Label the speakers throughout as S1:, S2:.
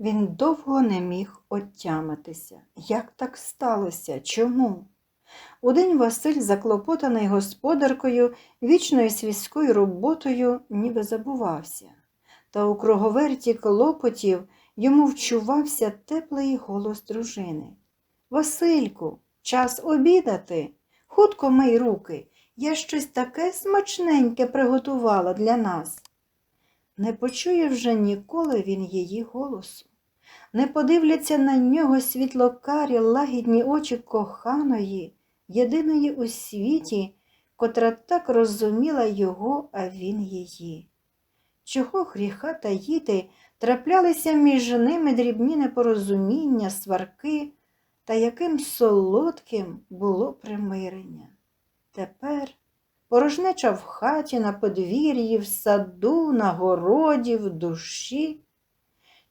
S1: Він довго не міг отямитися. Як так сталося? Чому? Удень Василь, заклопотаний господаркою, вічною світською роботою, ніби забувався. Та у круговерті клопотів йому вчувався теплий голос дружини. Васильку, час обідати. Хутко мий руки. Я щось таке смачненьке приготувала для нас. Не почує вже ніколи він її голосу. Не подивляться на нього світлокарі лагідні очі коханої, єдиної у світі, котра так розуміла його, а він її. Чого гріха таїти, траплялися між ними дрібні непорозуміння, сварки, та яким солодким було примирення. Тепер порожнеча в хаті, на подвір'ї, в саду, на городі, в душі.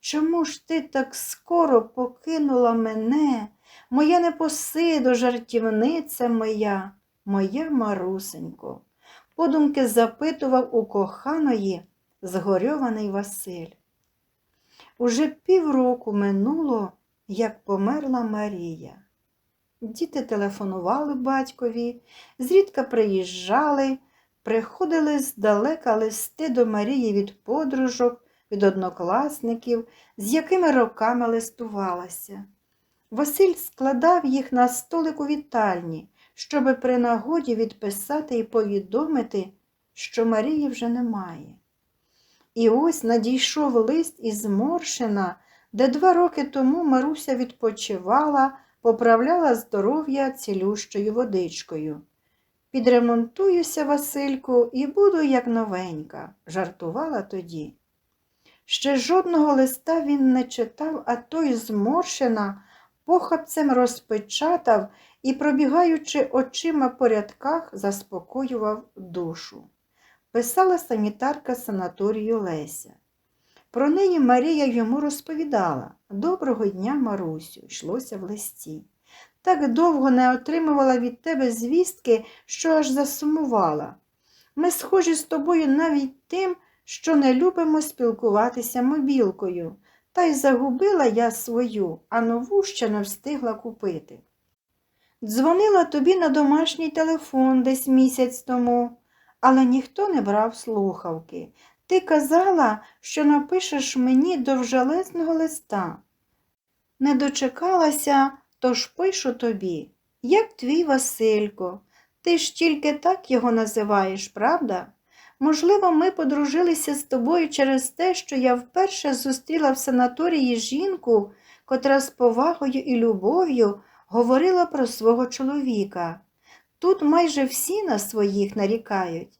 S1: Чому ж ти так скоро покинула мене, моя непосидо, жартівниця моя, моя марусенько? Подумки запитував у коханої згорьований Василь. Уже півроку минуло, як померла Марія. Діти телефонували батькові, зрідка приїжджали, приходили здалека листи до Марії від подружок, від однокласників, з якими роками листувалася. Василь складав їх на столик у вітальні, щоби при нагоді відписати і повідомити, що Марії вже немає. І ось надійшов лист із Моршина, де два роки тому Маруся відпочивала, поправляла здоров'я цілющою водичкою. Підремонтуюся, Васильку, і буду як новенька, жартувала тоді. Ще жодного листа він не читав, а той зморщена похапцем розпечатав і, пробігаючи очима по рядках, заспокоював душу. Писала санітарка санаторію Леся. Про неї Марія йому розповідала Доброго дня, Марусю, йшлося в листі. Так довго не отримувала від тебе звістки, що аж засумувала. Ми схожі з тобою навіть тим, що не любимо спілкуватися мобілкою, та й загубила я свою, а нову ще не встигла купити. Дзвонила тобі на домашній телефон десь місяць тому, але ніхто не брав слухавки. Ти казала, що напишеш мені довжелезного листа. Не дочекалася, тож пишу тобі, як твій Василько. Ти ж тільки так його називаєш, правда? Можливо, ми подружилися з тобою через те, що я вперше зустріла в санаторії жінку, котра з повагою і любов'ю говорила про свого чоловіка. Тут майже всі на своїх нарікають.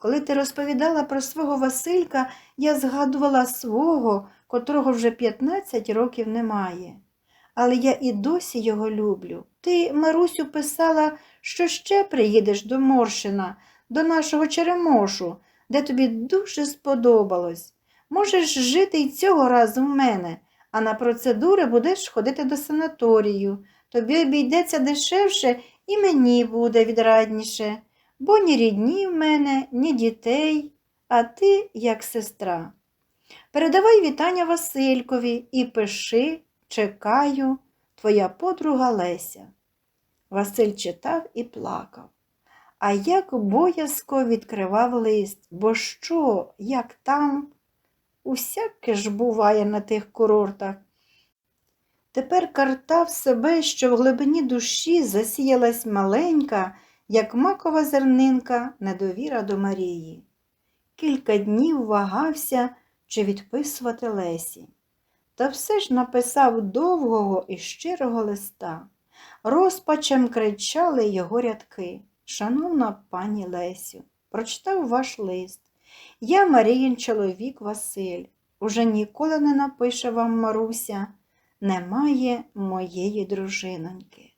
S1: Коли ти розповідала про свого Василька, я згадувала свого, котрого вже 15 років немає. Але я і досі його люблю. Ти, Марусю, писала, що ще приїдеш до Моршина, до нашого Черемошу, де тобі дуже сподобалось. Можеш жити й цього разу в мене, а на процедури будеш ходити до санаторію. Тобі обійдеться дешевше і мені буде відрадніше, бо ні рідні в мене, ні дітей, а ти як сестра. Передавай вітання Василькові і пиши, чекаю, твоя подруга Леся. Василь читав і плакав. А як боязко відкривав лист, бо що, як там? Усяке ж буває на тих курортах. Тепер картав себе, що в глибині душі засіялась маленька, як макова зернинка, недовіра до Марії. Кілька днів вагався, чи відписувати Лесі. Та все ж написав довгого і щирого листа. Розпачем кричали його рядки. Шановна пані Лесю, прочитав ваш лист. Я Маріїн чоловік Василь. Уже ніколи не напише вам Маруся, немає моєї дружиноньки.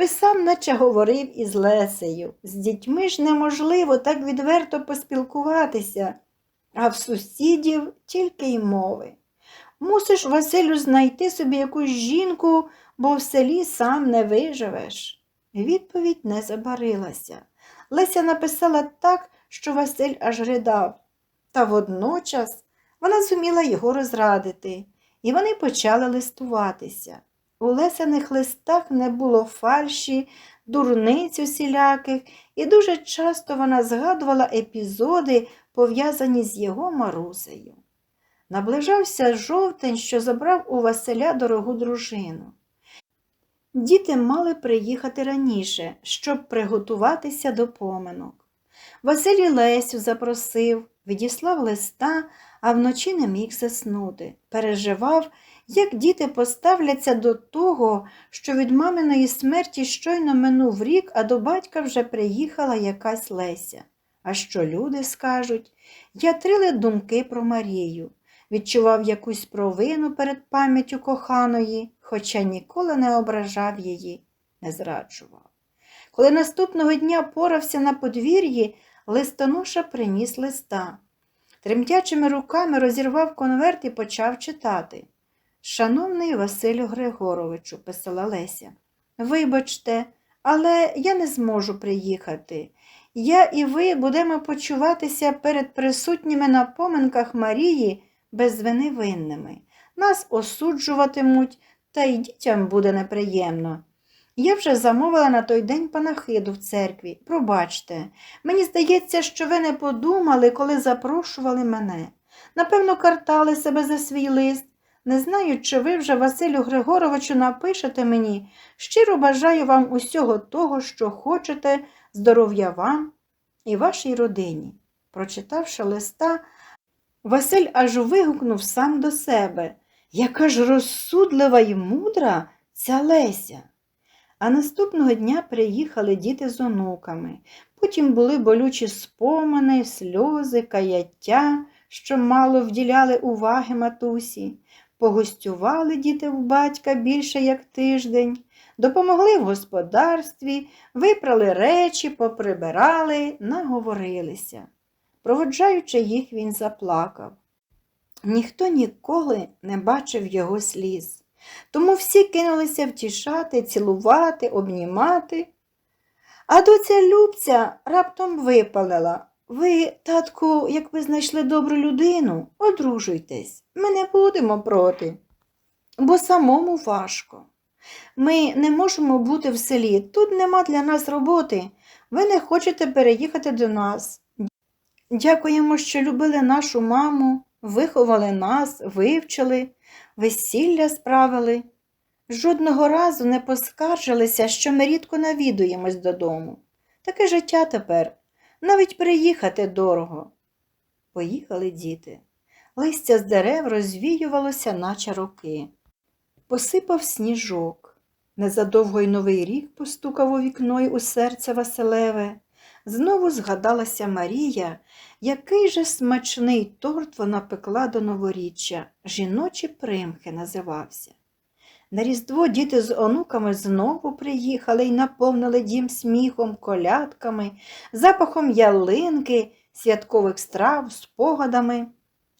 S1: Писав, наче говорив із Лесею. З дітьми ж неможливо так відверто поспілкуватися, а в сусідів тільки й мови. Мусиш, Василю, знайти собі якусь жінку, бо в селі сам не виживеш. Відповідь не забарилася. Леся написала так, що Василь аж ридав, та водночас вона зуміла його розрадити. і вони почали листуватися. У лесених листах не було фальші, дурниць усіляких, і дуже часто вона згадувала епізоди, пов'язані з його Марусею. Наближався жовтень, що забрав у Василя дорогу дружину. Діти мали приїхати раніше, щоб приготуватися до поминок. Василь Лесю запросив, відіслав листа, а вночі не міг заснути. Переживав, як діти поставляться до того, що від маминої смерті щойно минув рік, а до батька вже приїхала якась Леся. А що люди скажуть? Ятрили думки про Марію, відчував якусь провину перед пам'яттю коханої, хоча ніколи не ображав її, не зраджував. Коли наступного дня порався на подвір'ї, листоноша приніс листа. Тремтячими руками розірвав конверт і почав читати. Шановний Василю Григоровичу, писала Леся, вибачте, але я не зможу приїхати. Я і ви будемо почуватися перед присутніми на поминках Марії безвиневинними. Нас осуджуватимуть, та й дітям буде неприємно. Я вже замовила на той день панахиду в церкві. Пробачте, мені здається, що ви не подумали, коли запрошували мене. Напевно, картали себе за свій лист. Не знаю, чи ви вже, Василю Григоровичу, напишете мені. Щиро бажаю вам усього того, що хочете, здоров'я вам і вашій родині. Прочитавши листа, Василь аж вигукнув сам до себе. Яка ж розсудлива й мудра ця Леся. А наступного дня приїхали діти з онуками. Потім були болючі спомини, сльози, каяття, що мало вділяли уваги матусі. Погостювали діти в батька більше як тиждень, допомогли в господарстві, випрали речі, поприбирали, наговорилися. Проводжаючи їх, він заплакав. Ніхто ніколи не бачив його сліз, тому всі кинулися втішати, цілувати, обнімати. А доця Любця раптом випалила. Ви, татку, як ви знайшли добру людину, одружуйтесь, ми не будемо проти, бо самому важко. Ми не можемо бути в селі, тут нема для нас роботи. Ви не хочете переїхати до нас. Дякуємо, що любили нашу маму, виховали нас, вивчили, весілля справили. Жодного разу не поскаржилися, що ми рідко навідуємось додому. Таке життя тепер. Навіть приїхати дорого. Поїхали діти. Листя з дерев розвіювалося, наче роки. Посипав сніжок. Незадовго й новий рік постукав у вікно й у серце Василеве. Знову згадалася Марія, який же смачний торт вона пекла до новоріччя. Жіночі примхи називався. На Різдво діти з онуками знову приїхали й наповнили дім сміхом, колядками, запахом ялинки, святкових страв, спогадами,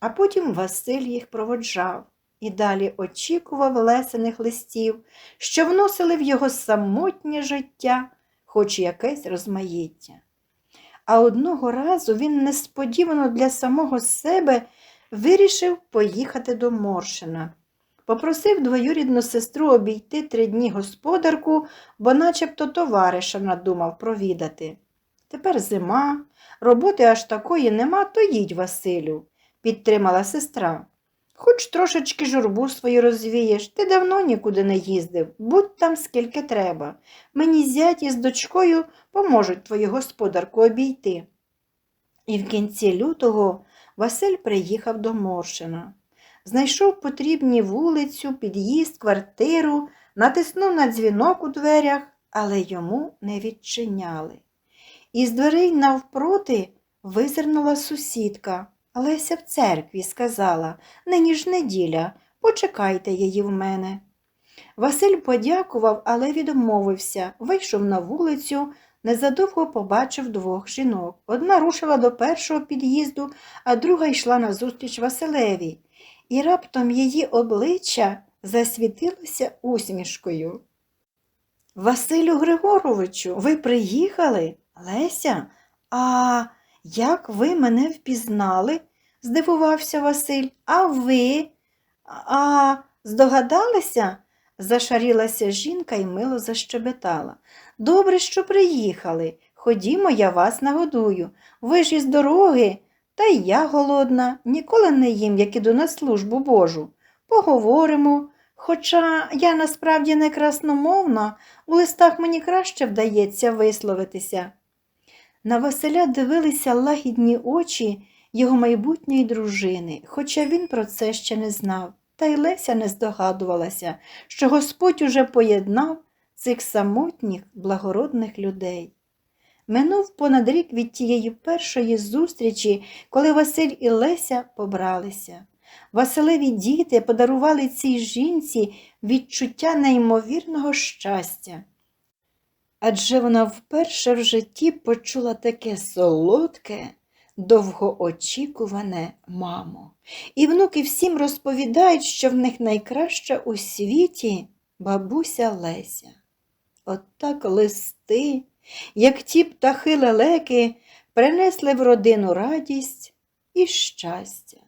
S1: а потім Василь їх проводжав і далі очікував лесених листів, що вносили в його самотнє життя, хоч якесь розмаїття. А одного разу він несподівано для самого себе вирішив поїхати до Моршина. Попросив двоюрідну сестру обійти три дні господарку, бо начебто товариша надумав провідати. Тепер зима, роботи аж такої нема, то їдь, Василю, підтримала сестра. Хоч трошечки журбу свою розвієш, ти давно нікуди не їздив, будь там скільки треба. Мені зять із дочкою поможуть твою господарку обійти. І в кінці лютого Василь приїхав до Моршина. Знайшов потрібні вулицю, під'їзд, квартиру, натиснув на дзвінок у дверях, але йому не відчиняли. Із дверей навпроти визирнула сусідка. Леся в церкві сказала, нині ж неділя, почекайте її в мене. Василь подякував, але відмовився, вийшов на вулицю, незадовго побачив двох жінок. Одна рушила до першого під'їзду, а друга йшла назустріч Василеві, і раптом її обличчя засвітилося усмішкою. Василю Григоровичу, ви приїхали? Леся, а як ви мене впізнали? здивувався Василь. А ви? А здогадалися? зашарілася жінка і мило защебетала. Добре, що приїхали. Ходімо, я вас нагодую. Ви ж із дороги, та й я голодна, ніколи не їм, як іду на службу Божу. Поговоримо. Хоча я насправді не красномовна, у листах мені краще вдається висловитися. На Василя дивилися лагідні очі його майбутньої дружини, хоча він про це ще не знав, та й Леся не здогадувалася, що Господь уже поєднав цих самотніх, благородних людей. Минув понад рік від тієї першої зустрічі, коли Василь і Леся побралися. Василеві діти подарували цій жінці відчуття неймовірного щастя. Адже вона вперше в житті почула таке солодке, довгоочікуване мамо. І внуки всім розповідають, що в них найкраща у світі бабуся Леся. От так листи, як ті птахи лелеки, принесли в родину радість і щастя.